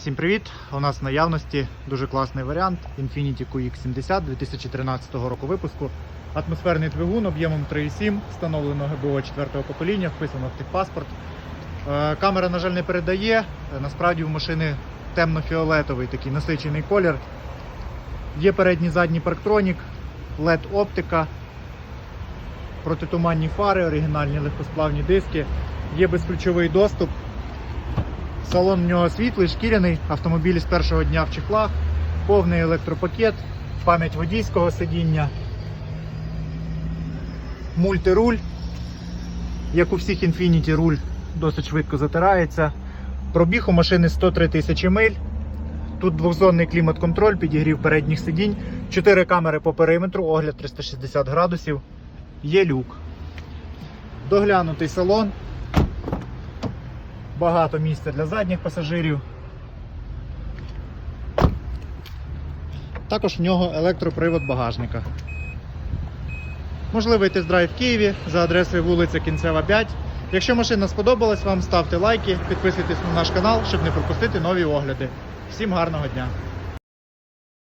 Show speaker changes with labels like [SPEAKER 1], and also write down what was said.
[SPEAKER 1] Всім привіт! У нас в наявності дуже класний варіант Infiniti QX70 2013 року випуску. Атмосферний двигун об'ємом 3,7, встановлено ГБО 4 покоління, вписано в техпаспорт. Е, Камера, на жаль, не передає. Е, Насправді у машини темно-фіолетовий такий насичений колір. Є передній задній парктронік, LED оптика, протитуманні фари, оригінальні легкосплавні диски, є безключовий доступ. Салон в нього світлий, шкіряний, автомобіль з першого дня в чехлах, повний електропакет, пам'ять водійського сидіння, мультируль. Як у всіх Infiniti, руль досить швидко затирається. Пробіг у машини 103 тисячі миль. Тут двохзонний клімат-контроль, підігрів передніх сидінь, 4 камери по периметру, огляд 360 градусів. Є люк. Доглянутий салон. Багато місця для задніх пасажирів. Також в нього електропривод багажника. Можливий тест-драйв в Києві за адресою вулиця Кінцева 5. Якщо машина сподобалась вам, ставте лайки, підписуйтесь на наш канал, щоб не пропустити нові огляди. Всім гарного дня!